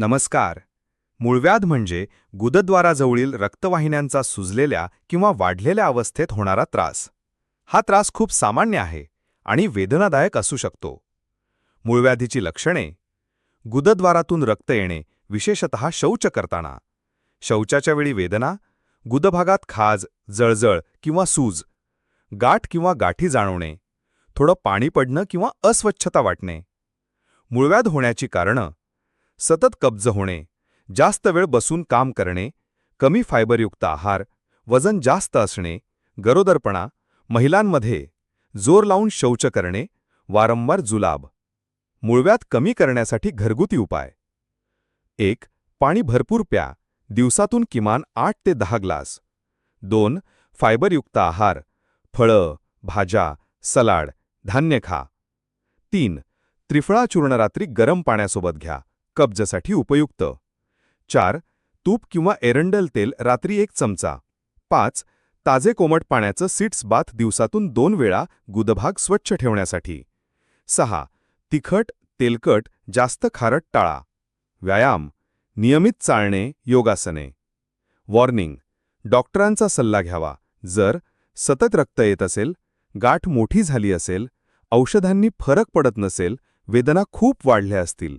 नमस्कार. मूळव्याध म्हणजे गुदद्वाराजवळील रक्तवाहिन्यांचा सुजलेल्या किंवा वाढलेल्या अवस्थेत होणारा त्रास. हा त्रास खूप सामान्य आहे आणि वेदनादायक असू शकतो. मूळव्याधीची लक्षणे. गुदद्वारातून रक्त येणे विशेषतः शौच करताना. शौचाच्या वेळी वेदना गुदभागात खाज जळजळ किंवा सूज. गाठ किंवा गाठी जाणवणे. थोडं पाणी पडणं किंवा अस्वच्छता वाटणे. मूळव्याध होण्याची कारणं. सतत कब्ज होणे जास्त वेळ बसून काम करणे कमी फायबरयुक्त आहार वजन जास्त असणे गरोदरपणा महिलांमध्ये जोर लावून शौच करणे वारंवार जुलाब. मुळव्यात कमी करण्यासाठी घरगुती उपाय. एक पाणी भरपूर प्या. दिवसातून किमान आठ ते दहा ग्लास. दोन फायबरयुक्त आहार. फळं भाज्या सलाड धान्य खा. तीन त्रिफळा चूर्ण रात्री गरम पाण्यासोबत घ्या. कब्जासाठी उपयुक्त. चार तूप किंवा एरंडल तेल रात्री एक चमचा. पाच ताजे कोमट पाण्याचं सीट्स बाथ दिवसातून दोन वेळा गुदभाग स्वच्छ ठेवण्यासाठी. सहा तिखट तेलकट जास्त खारट टाळा. व्यायाम नियमित चालणे योगासने. वॉर्निंग डॉक्टरांचा सल्ला घ्यावा. जर सतत रक्त येत असेल गाठ मोठी झाली असेल औषधांनी फरक पडत नसेल वेदना खूप वाढल्या असतील.